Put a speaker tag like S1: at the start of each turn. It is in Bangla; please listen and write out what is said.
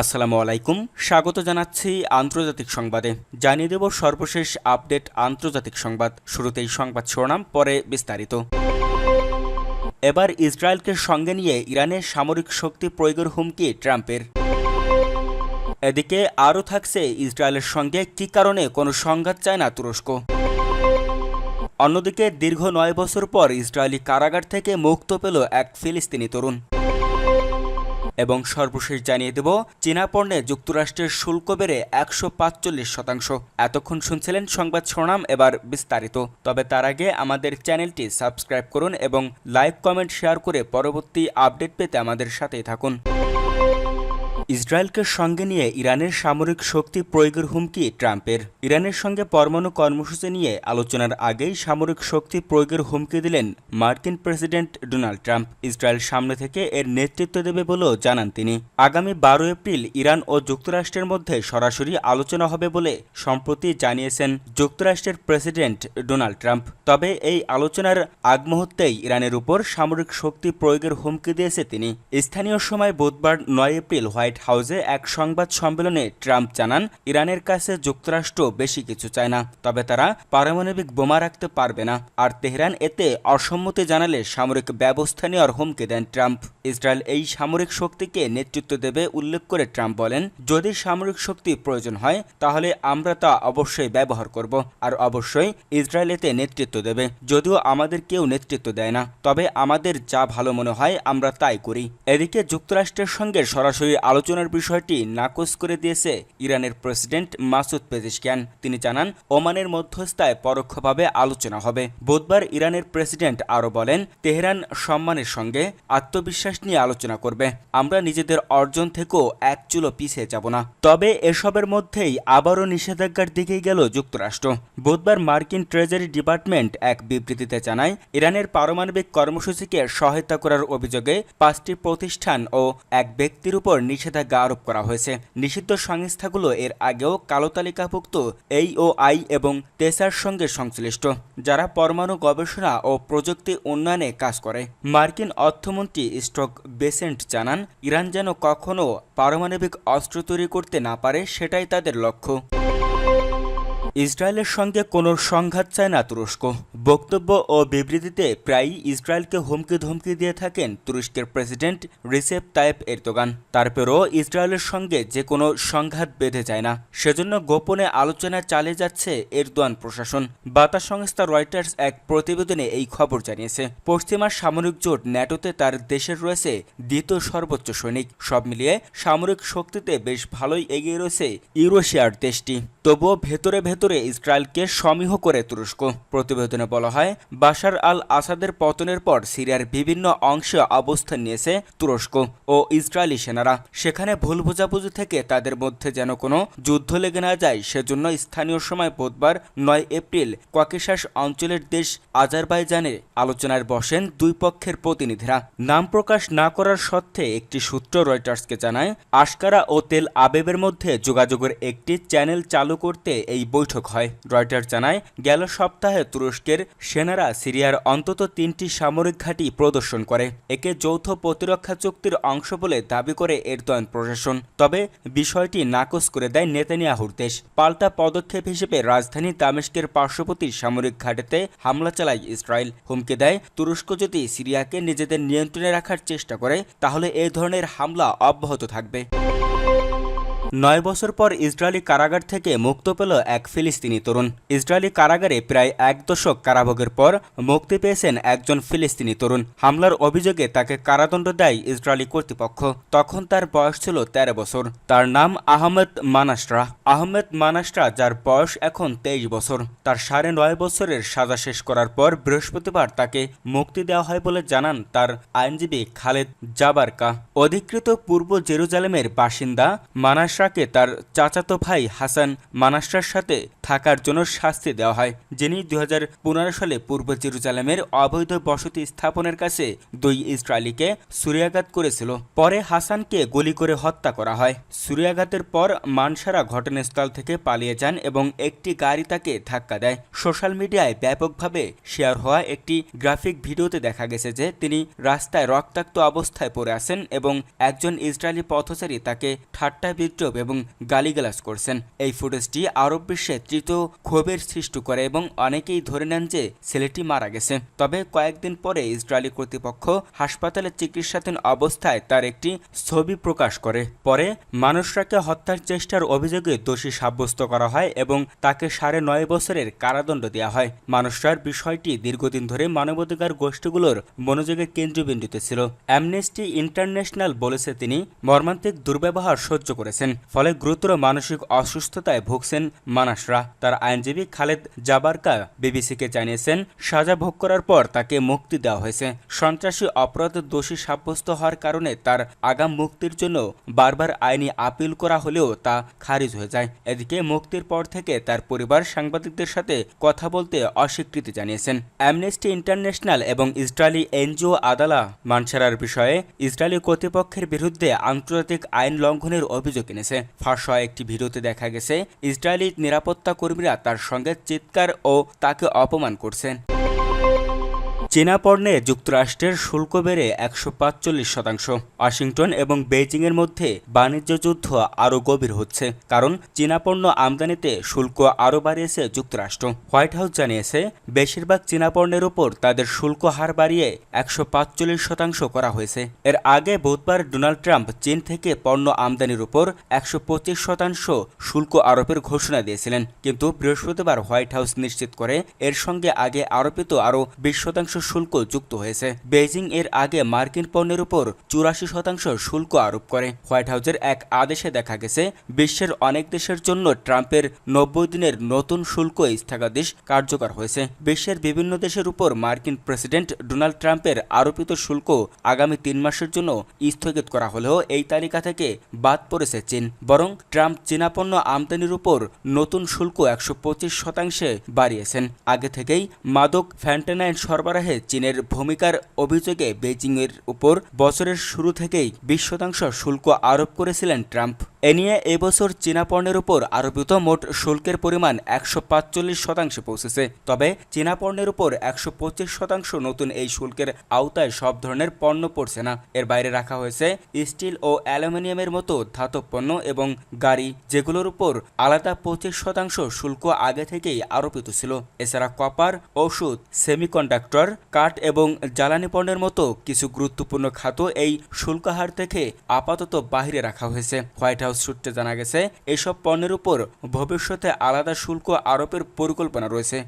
S1: আসসালামু আলাইকুম। স্বাগত জানাচ্ছি আন্তর্জাতিক সংবাদে। জানিয়ে দেব সর্বশেষ আপডেট আন্তর্জাতিক সংবাদ। শুরুতেই সংবাদ শিরোনাম, পরে বিস্তারিত। এবার ইসরায়েলকে সঙ্গে নিয়ে ইরানের সামরিক শক্তি প্রয়োগের হুমকি ট্রাম্পের। এদিকে আরও থাকছে ইসরায়েলের সঙ্গে কী কারণে কোনো সংঘাত চায় না তুরস্ক। অন্যদিকে দীর্ঘ নয় বছর পর ইসরায়েলি কারাগার থেকে মুক্ত পেল এক ফিলিস্তিনি তরুণ। এবং সর্বশেষ জানিয়ে দেব, চীনা পণ্যে যুক্তরাষ্ট্রের শুল্ক বেড়ে একশো পাঁচচল্লিশ শতাংশ। এতক্ষণ শুনছিলেন সংবাদ শোনাম এবার বিস্তারিত। তবে তার আগে আমাদের চ্যানেলটি সাবস্ক্রাইব করুন এবং লাইক, কমেন্ট, শেয়ার করে পরবর্তী আপডেট পেতে আমাদের সাথেই থাকুন। ইসরায়েলকে সঙ্গে নিয়ে ইরানের সামরিক শক্তি প্রয়োগের হুমকি ট্রাম্পের। ইরানের সঙ্গে পরমাণু কর্মসূচি নিয়ে আলোচনার আগেই সামরিক শক্তি প্রয়োগের হুমকি দিলেন মার্কিন প্রেসিডেন্ট ডোনাল্ড ট্রাম্প। ইসরায়েল সামনে থেকে এর নেতৃত্ব দেবে বলেও জানান তিনি। আগামী বারো এপ্রিল ইরান ও যুক্তরাষ্ট্রের মধ্যে সরাসরি আলোচনা হবে বলে সম্প্রতি জানিয়েছেন যুক্তরাষ্ট্রের প্রেসিডেন্ট ডোনাল্ড ট্রাম্প। তবে এই আলোচনার আগ মুহূর্তেই ইরানের উপর সামরিক শক্তি প্রয়োগের হুমকি দিয়েছে তিনি। স্থানীয় সময় বুধবার নয় এপ্রিল হোয়াইট হাউসে এক সংবাদ সম্মেলনে ট্রাম্প জানান, ইরানের কাছে যুক্তরাষ্ট্র বেশি কিছু চায় না, তবে তারা পারমাণবিক বোমা রাখতে পারবে না। আর তেহরান এতে অসম্মতি জানালে সামরিক ব্যবস্থা নেওয়ার হুমকি দেন ট্রাম্প। ইসরায়েল এই সামরিক শক্তিকে নেতৃত্ব দেবে উল্লেখ করে ট্রাম্প বলেন, যদি সামরিক শক্তি প্রয়োজন হয়, তাহলে আমরা তা অবশ্যই ব্যবহার করব। আর অবশ্যই ইসরায়েল এতে নেতৃত্ব দেবে। যদিও আমাদের কেউ নেতৃত্ব দেয় না, তবে আমাদের যা ভালো মনে হয় আমরা তাই করি। এদিকে যুক্তরাষ্ট্রের সঙ্গে সরাসরি আলোচনার বিষয়টি নাকচ করে দিয়েছে ইরানের প্রেসিডেন্ট মাসুদ পেজিশকিয়ান। তিনি জানান, ওমানের মধ্যস্থায় পরোক্ষভাবে আলোচনা হবে। বুধবার ইরানের প্রেসিডেন্ট আরও বলেন, তেহরান সম্মানের সঙ্গে আত্মবিশ্বাস নিয়ে আলোচনা করবে। আমরা নিজেদের অর্জন থেকেও এক চুলো পিছিয়ে যাব না। তবে এসবের মধ্যেই আবারও নিষেধাজ্ঞার দিকেই গেল যুক্তরাষ্ট্র। বুধবার মার্কিন ট্রেজারি ডিপার্টমেন্ট এক বিবৃতিতে জানায়, ইরানের পারমাণবিক কর্মসূচিকে সহায়তা করার অভিযোগে পাঁচটি প্রতিষ্ঠান ও এক ব্যক্তির উপর নিষেধাজ্ঞা আরোপ করা হয়েছে। নিষিদ্ধ সংস্থাগুলো এর আগেও কালো তালিকাভুক্ত এই ও আই এবং তেসার সঙ্গে সংশ্লিষ্ট, যারা পরমাণু গবেষণা ও প্রযুক্তি উন্নয়নে কাজ করে। মার্কিন অর্থমন্ত্রী স্টক বেসেন্ট জানান, ইরান যেন কখনও পারমাণবিক অস্ত্র তৈরি করতে না পারে, সেটাই তাদের লক্ষ্য। ইসরায়েলের সঙ্গে কোনো সংঘাত চায় না তুরস্ক। বক্তব্য ও বিবৃতিতে প্রায়ই ইসরায়েলকে হুমকি ধমকি দিয়ে থাকেন তুরস্কের প্রেসিডেন্ট রিসেপ তায়েব এরদোগান। তারপরেও ইসরায়েলের সঙ্গে যে কোনো সংঘাত বেঁধে যায় না। সেজন্য গোপনে আলোচনা চালিয়ে যাচ্ছে এরদোয়ান প্রশাসন। বার্তা সংস্থা রয়টার্স এক প্রতিবেদনে এই খবর জানিয়েছে। পশ্চিমা সামরিক জোট ন্যাটোতে তার দেশের রয়েছে দ্বিতীয় সর্বোচ্চ সৈনিক। সব মিলিয়ে সামরিক শক্তিতে বেশ ভালোই এগিয়ে রয়েছে ইউরোশিয়ার দেশটি। তবুও ভেতরে ভেতরে ইসরায়েলকে সমীহ করে তুরস্ক। প্রতিবেদনে বলা হয়, বাশার আল আসাদের পতনের পর সিরিয়ার বিভিন্ন অংশে অবস্থান নিয়েছে তুরস্ক ও ইসরায়েলি সেনারা। সেখানে ভুল বোঝাবুঝি থেকে তাদের মধ্যে যেন কোনো যুদ্ধ লেগে না যায়, সেজন্য স্থানীয় সময় বুধবার নয় এপ্রিল ককেশাস অঞ্চলের দেশ আজারবাইজানে আলোচনায় বসেন দুই পক্ষের প্রতিনিধিরা। নাম প্রকাশ না করার সত্ত্বে একটি সূত্র রয়টার্সকে জানায়, আশকারা ও তেল আবেবের মধ্যে যোগাযোগের একটি চ্যানেল চালু করতে এই বৈঠক হয়। রয়টার জানায়, গেল সপ্তাহে তুরস্কের সেনারা সিরিয়ার অন্তত তিনটি সামরিক ঘাঁটি প্রদর্শন করে। একে যৌথ প্রতিরক্ষা চুক্তির অংশ বলে দাবি করে এরদোয়ান প্রশাসন। তবে বিষয়টি নাকচ করে দেয় নেতানিয়াহুর দেশ। পাল্টা পদক্ষেপ হিসেবে রাজধানী দামেস্কের পার্শ্ববর্তী সামরিক ঘাটেতে হামলা চালায় ইসরায়েল। হুমকি দেয়, তুরস্ক যদি সিরিয়াকে নিজেদের নিয়ন্ত্রণে রাখার চেষ্টা করে, তাহলে এই ধরনের হামলা অব্যাহত থাকবে। নয় বছর পর ইসরায়েলি কারাগার থেকে মুক্ত পেল এক ফিলিস্তিনি তরুণ। ইসরায়েলি কারাগারে প্রায় এক দশক কারাভোগের পর মুক্তি পেয়েছেন একজন ফিলিস্তিনি তরুণ। হামলার অভিযোগে তাকে কারাদণ্ড দেয় ইসরায়েলি কর্তৃপক্ষ। তখন তার বয়স ছিল তেরো বছর। তার নাম আহমেদ মানাস্ট্রা আহমেদ মানাস্ট্রা যার বয়স এখন তেইশ বছর। তার সাড়ে নয় বছরের সাজা শেষ করার পর বৃহস্পতিবার তাকে মুক্তি দেওয়া হয় বলে জানান তার আইনজীবী খালেদ জাবারকা। অধিকৃত পূর্ব জেরুজালেমের বাসিন্দা মানাসা মানাসরাকে তার চাচাতো ভাই হাসান মানাসরার সাথে থাকার জন্য শাস্তি দেওয়া হয়, যিনি দু হাজার পনেরো সালে পূর্ব জেরুজালেমের অবৈধ বসতি স্থাপনের কাছে দুই ইসরায়েলিকে সুরিয়াঘাত করেছিল। পরে হাসানকে গুলি করে হত্যা করা হয়। সুরিয়াঘাতের পর মানসারা ঘটনাস্থল থেকে পালিয়ে যান এবং একটি গাড়ি তাকে ধাক্কা দেয়। সোশ্যাল মিডিয়ায় ব্যাপকভাবে শেয়ার হওয়া একটি গ্রাফিক ভিডিওতে দেখা গেছে যে তিনি রাস্তায় রক্তাক্ত অবস্থায় পড়ে আছেন এবং একজন ইসরায়েলি পথচারী তাকে ঠাট্টা বিদ্রোপ এবং গালিগালাজ করছেন। এই ফুটেজটি আরব বিশ্বে তৃতীয় ক্ষোভের সৃষ্টি করে এবং অনেকেই ধরে নেন যে ছেলেটি মারা গেছে। তবে কয়েকদিন পরে ইসরায়েলি কর্তৃপক্ষ হাসপাতালে চিকিৎসাধীন অবস্থায় তার একটি ছবি প্রকাশ করে। পরে মানুষরাকে হত্যার চেষ্টার অভিযোগে দোষী সাব্যস্ত করা হয় এবং তাকে সাড়ে নয় বছরের কারাদণ্ড দেওয়া হয়। মানুষরার বিষয়টি দীর্ঘদিন ধরে মানবাধিকার গোষ্ঠীগুলোর মনোযোগের কেন্দ্রবিন্দুতে ছিল। অ্যামনেস্টি ইন্টারন্যাশনাল বলেছে তিনি, মর্মান্তিক দুর্ব্যবহার সহ্য করেছেন। ফলে গুরুতর মানসিক অসুস্থতায় ভুগছেন মানাসরা। তার আইনজীবী খালেদ জাবারকা বিবিসিকে জানিয়েছেন, সাজা ভোগ করার পর তাকে মুক্তি দেওয়া হয়েছে। সন্ত্রাসী অপরাধ দোষী সাব্যস্ত হওয়ার কারণে তার আগাম মুক্তির জন্য বারবার আইনি আপিল করা হলেও তা খারিজ হয়ে যায়। এদিকে মুক্তির পর থেকে তার পরিবার সাংবাদিকদের সাথে কথা বলতে অস্বীকৃতি জানিয়েছেন। অ্যামনেস্টি ইন্টারন্যাশনাল এবং ইসরায়েলি এনজিও আদালা মানসারার বিষয়ে ইসরায়েলি কর্তৃপক্ষের বিরুদ্ধে আন্তর্জাতিক আইন লঙ্ঘনের অভিযোগ এনেছে। ফাঁস হওয়া একটি ভিডিওতে দেখা গেছে, ইসরায়েলি নিরাপত্তা কর্মীরা তার সঙ্গে চিৎকার ও তাকে অপমান করছেন। চীনা পণ্যে যুক্তরাষ্ট্রের শুল্ক বেড়ে একশো পাঁচচল্লিশ শতাংশ। ওয়াশিংটন এবং বেইজিংয়ের মধ্যে বাণিজ্য যুদ্ধ আরও গভীর হচ্ছে, কারণ চীনা পণ্য আমদানিতে শুল্ক আরও বাড়িয়েছে যুক্তরাষ্ট্র। হোয়াইট হাউস জানিয়েছে, বেশিরভাগ চীনা পণ্যের উপর তাদের শুল্ক হার বাড়িয়ে একশো পাঁচচল্লিশ শতাংশ করা হয়েছে। এর আগে বুধবার ডোনাল্ড ট্রাম্প চীন থেকে পণ্য আমদানির উপর একশো পঁচিশ শতাংশ শুল্ক আরোপের ঘোষণা দিয়েছিলেন। কিন্তু বৃহস্পতিবার হোয়াইট হাউস নিশ্চিত করে, এর সঙ্গে আগে আরোপিত আরও বিশ শতাংশ শুল্ক যুক্ত হয়েছে। বেজিং এর আগে মার্কিন পণ্যের উপর চুরাশি শতাংশ শুল্ক আরোপ করে। হোয়াইট হাউসের এক আদেশে দেখা গেছে, বিশ্বের অনেক দেশের জন্য ট্রাম্পের নব্বই দিনের নতুন শুল্ক স্থগিতাদেশ কার্যকর হয়েছে। বিশ্বের বিভিন্ন দেশের উপর মার্কিন প্রেসিডেন্ট ডোনাল্ড ট্রাম্পের আরোপিত শুল্ক আগামী তিন মাসের জন্য স্থগিত করা হলেও এই তালিকা থেকে বাদ পড়েছে চীন। বরং ট্রাম্প চীনা পণ্য আমদানির উপর নতুন শুল্ক একশো পঁচিশ শতাংশে বাড়িয়েছেন। আগে থেকেই মাদক, ফ্যান্টানাইন সরবরাহে চীনের ভূমিকার অভিযোগে বেজিংয়ের উপর বছরের শুরু থেকেই বিশ শতাংশ শুল্ক আরোপ করেছিলেন ট্রাম্প। এ নিয়ে এবছর চীনা পণ্যের উপর আরোপিত মোট শুল্কের পরিমাণ একশো পাঁচচল্লিশ শতাংশে পৌঁছেছে। তবে চীনা পণ্যের উপর একশো পঁচিশ শতাংশ নতুন এই শুল্কের আওতায় সব ধরনের পণ্য পড়ছে না। এর বাইরে রাখা হয়েছে স্টিল ও অ্যালুমিনিয়ামের মতো ধাতব পণ্য এবং গাড়ি, যেগুলোর উপর আলাদা পঁচিশ শতাংশ শুল্ক আগে থেকেই আরোপিত ছিল। এছাড়া কপার, ওষুধ, সেমিকন্ডাক্টর, কাঠ এবং জ্বালানি পণ্যের মতো কিছু গুরুত্বপূর্ণ খাত এই শুল্কাহার থেকে আপাতত বাহিরে রাখা হয়েছে। হোয়াইট হাউস সূত্রে জানা গেছে এসব পণ্যের উপর ভবিষ্যতে আলাদা শুল্ক আরোপের পরিকল্পনা রয়েছে।